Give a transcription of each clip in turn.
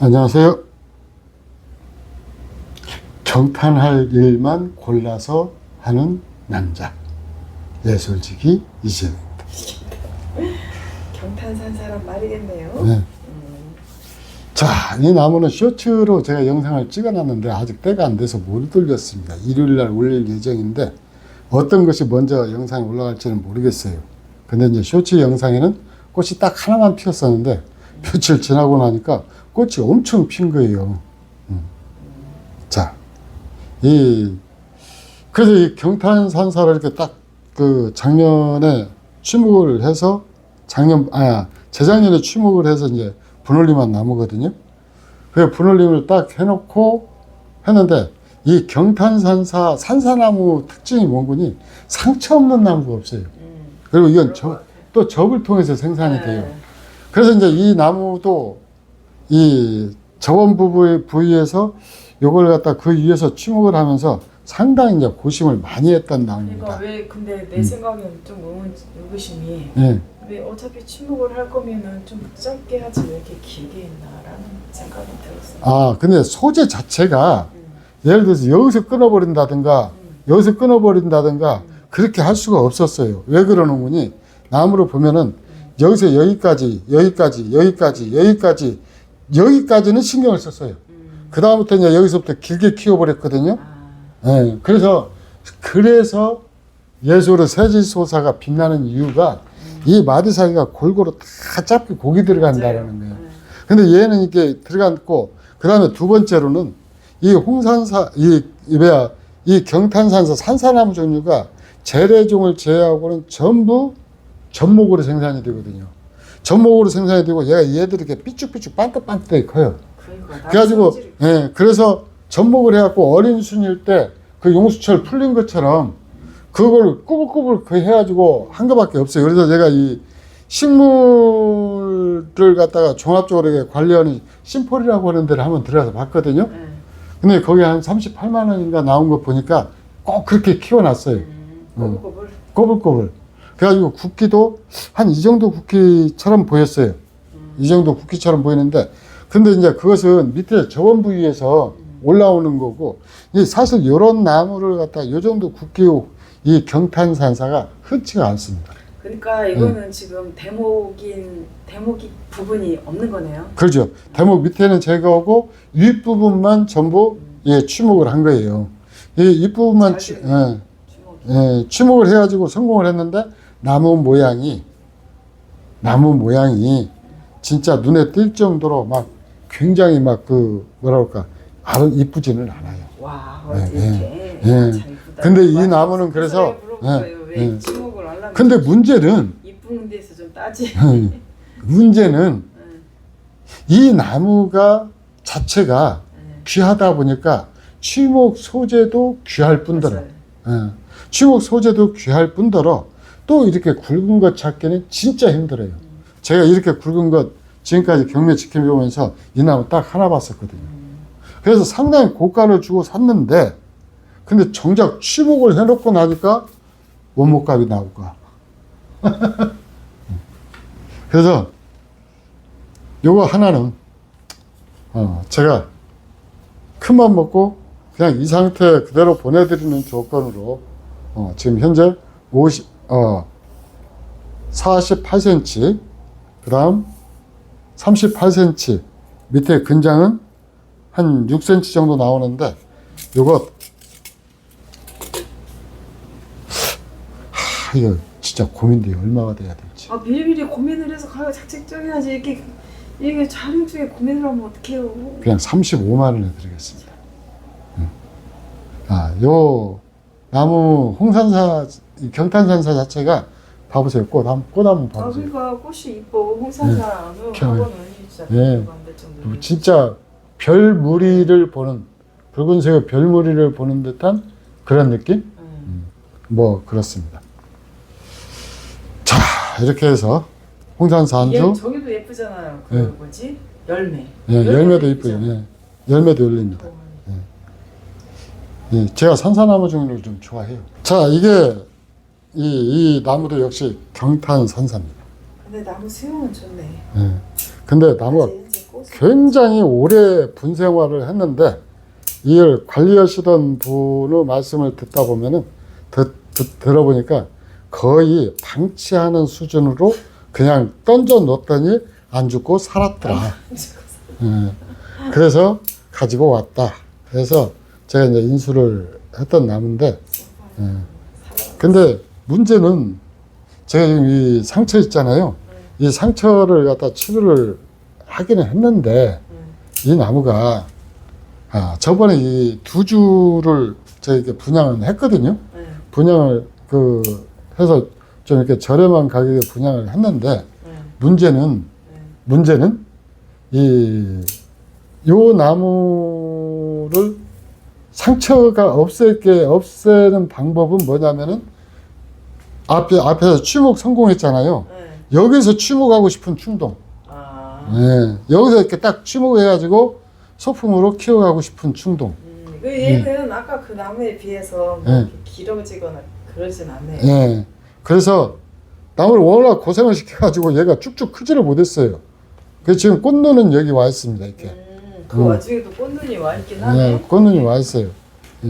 안녕하세요. 경탄할 일만 골라서 하는 남자. 예술지기 이재입니다. 경탄 산 사람 말이겠네요. 네. 음, 자, 이 나무는 쇼츠로 제가 영상을 찍어놨는데 아직 때가 안 돼서 못 올렸습니다. 일요일 날 올릴 예정인데 어떤 것이 먼저 영상에 올라갈지는 모르겠어요. 근데 이제 쇼츠 영상에는 꽃이 딱 하나만 피었었는데 며칠 지나고 나니까 꽃이 엄청 핀 거예요. 음. 자, 이 그래서 이 경탄산사를 이렇게 딱 그 작년에 취목을 해서 작년 아 재작년에 취목을 해서 이제 분올림한 나무거든요. 그 분올림을 딱 해놓고 했는데 이 경탄산사 산사나무 특징이 뭔거니 상처 없는 나무가 없어요. 음, 그리고 이건 같아. 또 접을 통해서 생산이 네. 돼요. 그래서 이제 이 나무도 이 저원 부부의 부위에서 요걸 갖다 그 위에서 취목을 하면서 상당히 이제 고심을 많이 했던 그러니까 나무입니다. 왜 근데 내 음. 생각에는 좀 의문, 의구심이 예. 왜 어차피 침묵을 할 거면은 좀 짧게 하지 왜 이렇게 길게 했나라는 생각이 들었어요. 아, 근데 소재 자체가 음, 예를 들어서 여기서 끊어버린다든가 음, 여기서 끊어버린다든가 그렇게 할 수가 없었어요. 왜 그러는 거니? 나무로 보면은 여기서 여기까지, 여기까지, 여기까지, 여기까지, 여기까지는 신경을 썼어요. 음. 그 다음부터 이제 여기서부터 길게 키워버렸거든요. 아, 예, 그래서, 그래서 예술의 세지소사가 빛나는 이유가 이 마디사기가 골고루 다 짧게 곡이 들어간다라는 거예요. 네. 근데 얘는 이렇게 들어갔고, 그 다음에 두 번째로는 이 홍산사, 이, 이 뭐야, 이 경탄산사 산사나무 종류가 재래종을 제외하고는 전부 전목으로 생산이 되거든요. 전목으로 생산이 되고 얘가 얘들이 이렇게 삐쭉삐쭉 반듯반듯하게 커요. 그러니까 그래가지고, 예, 그래서 전목을 해갖고 어린 순일 때 그 용수철 풀린 것처럼 그걸 꾸불꾸불 그 해가지고 한 거밖에 없어요. 그래서 제가 이 식물을 갖다가 종합적으로 관리하는 심폴이라고 하는 데를 한번 들어가서 봤거든요. 네. 근데 거기 한 38만 원인가 나온 거 보니까 꼭 그렇게 키워놨어요. 음, 음. 꼬불꼬불. 꼬불꼬불. 그래가지고 굵기도 한 이 정도 굵기처럼 보였어요. 이 정도 굵기처럼 보이는데, 근데 이제 그것은 밑에 저원 부위에서 올라오는 거고, 이 사실 이런 나무를 갖다 이 정도 굵기 이 경탄산사가 흔치가 않습니다. 그러니까 이거는 지금 대목인 대목이 부분이 없는 거네요. 그렇죠. 대목 밑에는 제거하고 윗 부분만 전부 예, 취목을 한 거예요. 이 윗 부분만 취, 잘 예. 예, 취목을 해가지고 성공을 했는데 나무 모양이 나무 모양이 진짜 눈에 띌 정도로 막 굉장히 막 그 뭐라 그럴까 아주 이쁘지는 않아요. 와 예, 어디 이렇게 예. 근데 이 맞아. 나무는 그래서- 물어봤어요. 예, 왜 예. 근데 문제는 이쁜 데서 좀 따지. 문제는 예, 이 나무가 자체가 예. 귀하다 보니까 취목 소재도 귀할 뿐더러. 예. 취목 소재도 귀할 뿐더러 또 이렇게 굵은 것 찾기는 진짜 힘들어요. 제가 이렇게 굵은 것 지금까지 경매 지켜보면서 이 나무 딱 하나 봤었거든요. 그래서 상당히 고가를 주고 샀는데 근데 정작 취목을 해놓고 나니까 원목값이 나오고 그래서 요거 하나는 어, 제가 큰맘 먹고 그냥 이 상태 그대로 보내드리는 조건으로 어, 지금 현재 50, 어, 48cm 그 다음 38cm 밑에 근장은 한 6cm 정도 나오는데 요거 하, 이거 진짜 고민돼요 얼마가 돼야 될지. 아 미리미리 고민을 해서 가격 작책정해야지. 이렇게 이게 촬영 중에 고민을 하면 어떡해요. 그냥 35만 원에 드리겠습니다. 음. 아, 요 나무 홍산사 이 경탄산사 자체가 봐보세요. 꽃, 한, 꽃 한번 아 봐보세요. 그러니까 꽃이 이뻐 홍산사는 네. 하고는 진짜 예. 비교가 안될 정도로. 진짜 별 무리를 보는 붉은색의 별 무리를 보는 듯한 그런 느낌? 음. 뭐 그렇습니다. 자, 이렇게 해서 홍산사 얘 한주 저기도 예쁘잖아요. 그 예. 뭐지 열매. 예, 열매도 예쁘죠? 예. 열매도 열립니다. 어, 예, 제가 산사나무 종류를 좀 좋아해요. 자, 이게 이, 이 나무도 역시 경탄 산사입니다. 근데 나무 수영은 좋네. 예. 근데 나무가 굉장히 오래 분 생활을 했는데 이걸 관리하시던 분의 말씀을 듣다 보면은 듣, 듣, 들어보니까 거의 방치하는 수준으로 그냥 던져 놓더니 안 죽고 살았더라. 예. 그래서 가지고 왔다. 그래서 제가 이제 인수를 했던 나무인데, 예. 근데 문제는 제가 지금 이 상처 있잖아요. 이 상처를 갖다 치료를 하기는 했는데, 이 나무가, 아, 저번에 이 두 주를 제가 이렇게 분양을 했거든요. 네. 분양을 그 해서 좀 이렇게 저렴한 가격에 분양을 했는데, 네. 문제는 네. 문제는 이 요 나무를 상처가 없앨게 없애는 방법은 뭐냐면은 앞에 앞에서 취목 성공했잖아요. 네. 여기서 취목하고 싶은 충동. 아. 예. 여기서 이렇게 딱 취목해가지고 소품으로 키워가고 싶은 충동. 음, 그 얘는 아까 그 나무에 비해서 뭐 네. 이렇게 길어지거나 그러진 않네요. 예. 그래서 나무를 워낙 고생을 시켜가지고 얘가 쭉쭉 크지를 못했어요. 그래서 지금 꽃눈은 여기 와 있습니다. 이렇게. 음, 그 음. 와중에도 꽃눈이 와 있긴 하네. 네, 꽃눈이 와 있어요.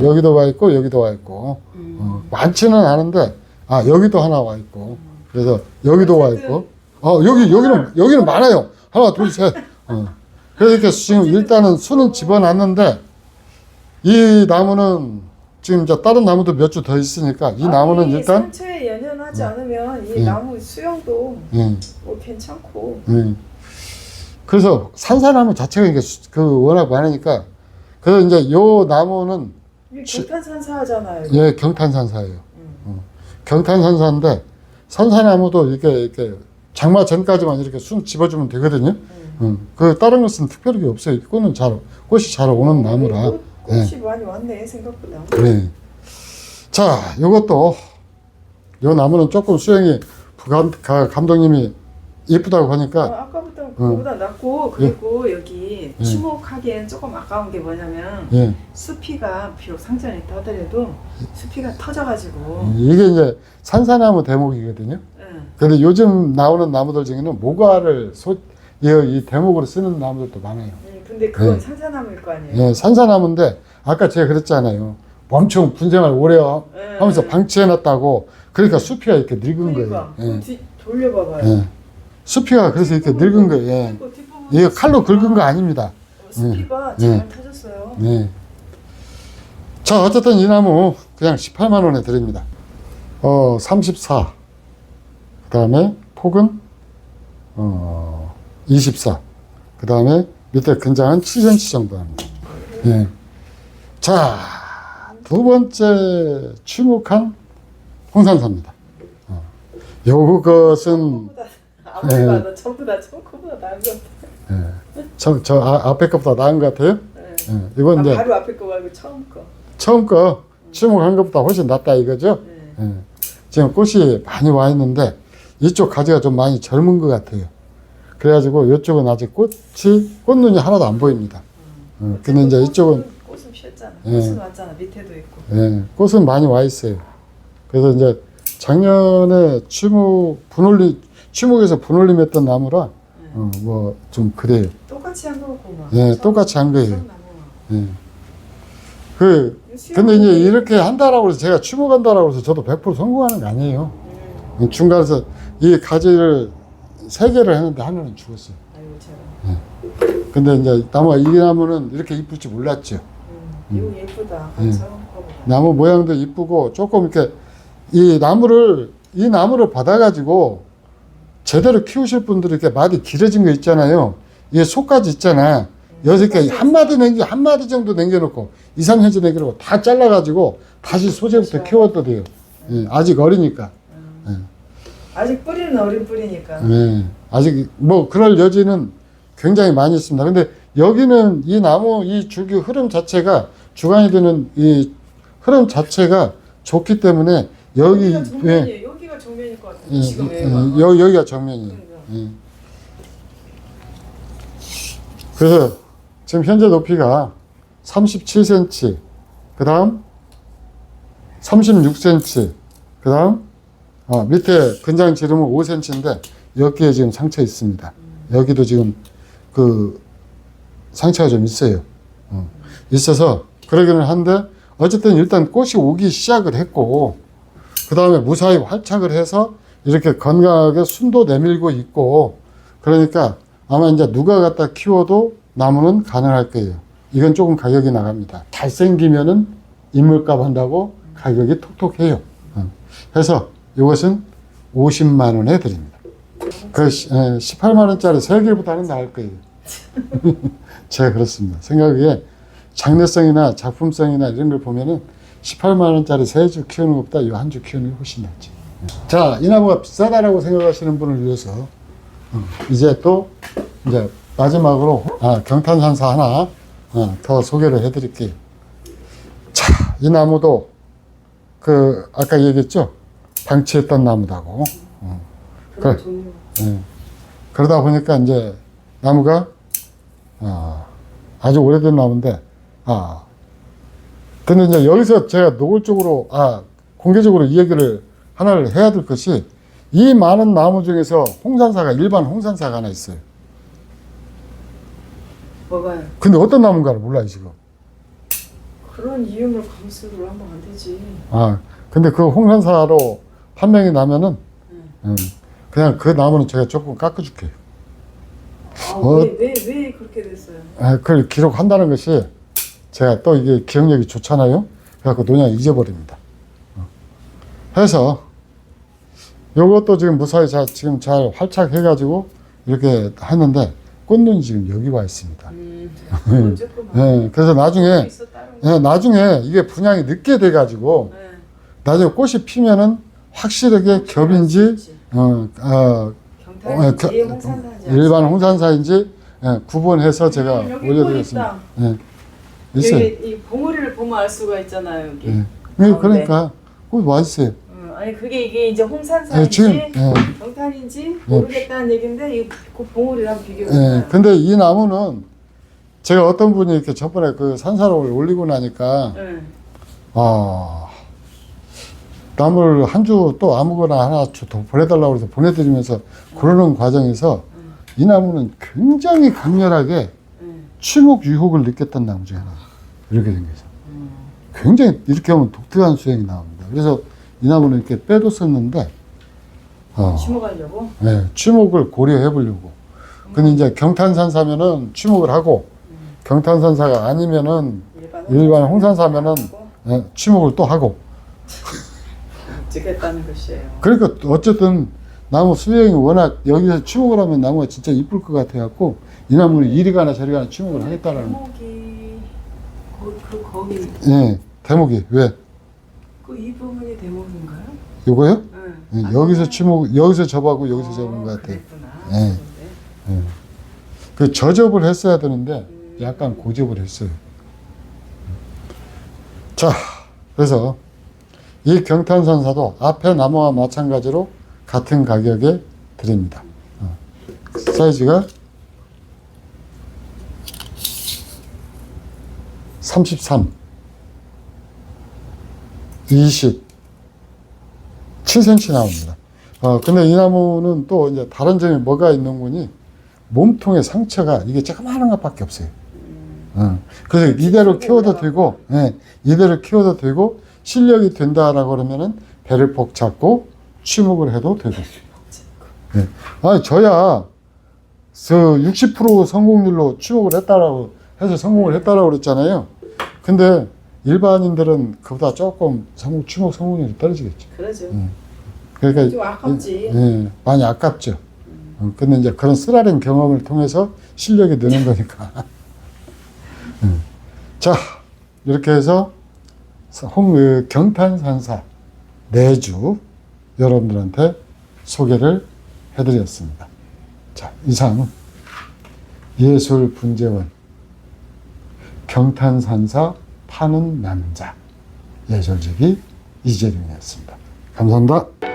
여기도 와 있고 여기도 와 있고 음. 어, 많지는 않은데 아 여기도 하나 와 있고 그래서 여기도 와 있고 어 여기 여기는 여기는 많아요. 하나 둘 셋. 어. 그래서 이렇게 지금 일단은 수는 집어놨는데 이 나무는 지금 이제 다른 나무도 몇 주 더 있으니까 이 나무는 아니, 일단 상처에 연연하지 않으면 이 음. 나무 수영도 예, 뭐 괜찮고. 예. 그래서 산사나무 자체가 이게 수- 그 워낙 많으니까 그래서 이제 요 나무는 이게 경탄산사하잖아요. 예 경탄산사예요. 음. 경탄산사인데 산사나무도 이렇게 이렇게 장마 전까지만 이렇게 순 집어주면 되거든요. 음. 음, 그 다른 것은 특별히 없어요. 꽃은 잘 꽃이 잘 오는 나무라. 꽃, 꽃이 많이 왔네 생각보다. 네. 자, 요것도 요 나무는 조금 수영이 부감 가- 감독님이 이쁘다고 어, 하니까 아까부터 그거보다 낫고 그리고 여기 예. 추목하기엔 조금 아까운 게 뭐냐면 예, 수피가 비록 상처는 있다 하더라도 수피가 터져가지고 이게 이제 산사나무 대목이거든요. 응. 근데 요즘 나오는 나무들 중에는 모과를 소, 이, 이 대목으로 쓰는 나무들도 많아요. 음, 근데 그건 네. 산사나무일 거 아니에요. 예, 산사나무인데 아까 제가 그랬잖아요. 엄청 분생을 오래 하- 예. 하면서 방치해놨다고 그러니까 수피가 이렇게 늙은 그러니까 거예요. 예, 뒤, 돌려봐봐요. 예. 수피가 그래서 이렇게 늙은 거예요. 예. 뒷부분 이게 칼로 긁은 거 아닙니다. 어, 수피가 예. 잘 터졌어요. 네. 자, 어쨌든 이 나무 그냥 18만 원에 드립니다. 어, 34. 그 다음에 폭은 어, 24. 그 다음에 밑에 근장은 7cm 정도 합니다. 예. 자, 두 번째 추묵한 홍산사입니다. 어, 요것은 보다 앞에가 네. 전부 다 청코보다 나은 것 같아. 저, 저 아, 앞에 것보다 나은 것 같아요. 네. 예, 이건 아, 이제 바로 앞에 거 말고 처음 거. 처음 거 추묵한 것보다 훨씬 낫다 이거죠. 네. 예. 지금 꽃이 많이 와 있는데 이쪽 가지가 좀 많이 젊은 것 같아요. 그래가지고 이쪽은 아직 꽃이 꽃눈이 하나도 안 보입니다. 어, 근데 이제 이쪽은 꽃은 피었잖아. 예. 꽃은 왔잖아. 밑에도 있고. 예, 꽃은 많이 와 있어요. 그래서 이제 작년에 추묵 분올림 추묵에서 분올림했던 나무라 네. 어, 뭐좀 그래요. 똑같이 한 거고 막. 예, 똑같이 한 거예요. 나무. 예. 그 근데 이제 이렇게 한다라고 해서 제가 추묵한다라고 해서 저도 100% 성공하는 거 아니에요. 음, 중간에서 이 가지를 세 개를 했는데 하나는 죽었어요. 아이고 제가. 근데 이제 나무가 이 나무는 이렇게 이쁠 줄 몰랐죠. 음, 이거 예쁘다. 예. 나무 모양도 이쁘고 조금 이렇게 이 나무를 이 나무를 받아가지고 제대로 키우실 이렇게 마디 길어진 거 있잖아요. 이게 속까지 있잖아. 여섯 개 한 마디 남겨 한 마디 정도 남겨놓고 이상 현재 남겨놓고 다 잘라가지고 다시 소재부터 그렇죠. 키워도 돼요. 예, 아직 어리니까. 음. 아직 뿌리는 어린 뿌리니까. 네, 아직 뭐 그럴 여지는 굉장히 많이 있습니다. 근데 여기는 이 나무 이 줄기 흐름 자체가 주간이 되는 이 흐름 자체가 좋기 때문에 여기 예, 지금 예, 여기가. 여, 여기가 정면이에요. 그러니까. 예. 그래서 지금 현재 높이가 37cm, 그 다음 36cm, 그 다음 어, 밑에 근장 지름은 5cm인데 여기에 지금 상처 있습니다. 여기도 지금 그 상처가 좀 있어요. 어. 있어서 그러기는 한데 어쨌든 일단 꽃이 오기 시작을 했고 그 다음에 무사히 활착을 해서 이렇게 건강하게 순도 내밀고 있고 그러니까 아마 이제 누가 갖다 키워도 나무는 가능할 거예요. 이건 조금 가격이 나갑니다. 잘생기면은 인물값 한다고 가격이 톡톡해요. 어. 그래서 이것은 50만 원에 드립니다. 그 18만 원짜리 세 개보다는 나을 거예요. 제가 그렇습니다. 생각에 장래성이나 작품성이나 이런 걸 보면은 18만 원짜리 세 주 키우는 것보다 이 한 주 키우는 게 훨씬 낫지. 자, 이 나무가 비싸다라고 생각하시는 분을 위해서 어, 이제 또 이제 마지막으로 아, 경탄산사 하나 어, 더 소개를 해드릴게요. 자, 이 나무도 그 아까 얘기했죠? 방치했던 나무다고. 그런 그래. 예. 그러다 보니까 이제 나무가 아, 아주 오래된 나무인데 아 근데 이제 여기서 제가 노골적으로 아 공개적으로 이 얘기를 하나를 해야 될 것이 이 많은 나무 중에서 홍산사가 일반 홍산사가 하나 있어요. 뭐가요? 근데 어떤 나무인가를 몰라요 지금. 그런 이름을 감수를 하면 안 되지. 아 근데 그 홍산사로 판명이 나면은 응. 음, 그냥 그 나무는 제가 조금 깎아줄게요. 아, 어? 왜, 왜, 왜 그렇게 됐어요? 아, 그걸 기록한다는 것이 제가 또 이게 기억력이 좋잖아요. 그래갖고 논양 잊어버립니다. 어. 해서 요것도 지금 무사히 자, 지금 잘 활착해가지고 이렇게 했는데 꽃눈이 지금 여기 와 있습니다. 음, 예, 그래서 나중에. 예, 나중에 이게 분양이 늦게 돼가지고 네. 나중에 꽃이 피면은 확실하게 겹인지 어, 어, 경탄인지 어, 겨- 일반 홍산사인지 예, 구분해서 제가 음, 여기 올려드리겠습니다. 예, 있어요. 여기 이 봉우리를 보면 알 수가 있잖아요 여기. 예. 네, 그러니까 꽃와 있어요. 음, 아니 그게 이게 이제 예, 홍산사인지 지금 예, 경탄인지 모르겠다는 얘긴데 이그 봉우리랑 비교해 예. 봐요. 근데 이 나무는 제가 어떤 분이 이렇게 저번에 그 산사록을 올리고 나니까 응. 아 나무를 한 주 또 아무거나 하나 주더 보내달라고 해서 보내드리면서 그러는 과정에서 이 나무는 굉장히 강렬하게 응. 추목 유혹을 느꼈던 나무 중에 하나 이렇게 생겨서 음. 굉장히 이렇게 하면 독특한 수행이 나옵니다. 그래서 이 나무는 이렇게 빼뒀었는데 어, 심어가려고. 네, 추목을 고려해 보려고. 근데 이제 경탄산 사면은 추목을 하고 경탄산사가 아니면은 일반, 일반 홍산 사면은 하고 예, 추목을 또 하고. 찍겠다는 것이에요. 그러니까 어쨌든 나무 수명이 워낙 여기서 추목을 하면 나무가 진짜 이쁠 것 같아갖고 이 나무는 이리 가나 저리 가나 추목을 하겠다라는. 대목이 그, 그 거기 예, 대목이 왜? 그 이 부분이 대목인가 요? 요거요? 응. 예, 아, 여기서 추목 여기서 접하고 여기서 어, 접은 것 같아요. 예. 그런데. 그 저접을 했어야 되는데 약간 고접을 했어요. 자, 그래서 이 경탄산사도 앞에 나무와 마찬가지로 같은 가격에 드립니다. 어. 사이즈가 33, 20, 7cm 나옵니다. 어, 근데 이 나무는 또 이제 다른 점이 뭐가 있는 거니? 몸통에 상처가 이게 조그마한 것밖에 없어요. 어. 그래서 이대로 키워도 되고, 예, 이대로 키워도 되고, 실력이 된다라고 그러면은 배를 폭 잡고 취목을 해도 되고. 예. 아니, 저야, 그 60% 성공률로 취목을 했다라고 해서 성공을 했다라고 그랬잖아요. 근데 일반인들은 그보다 조금 성공, 취목 성공률이 떨어지겠죠. 그러죠. 그러니까 좀 아깝지. 예, 많이 아깝죠. 어, 근데 이제 그런 쓰라린 경험을 통해서 실력이 느는 거니까. 음. 자, 이렇게 해서 홍, 그 경탄산사 내주 여러분들한테 소개를 해드렸습니다. 자, 이상 예술분재원 경탄산사 파는 남자 예술직이 이재룡이었습니다. 감사합니다.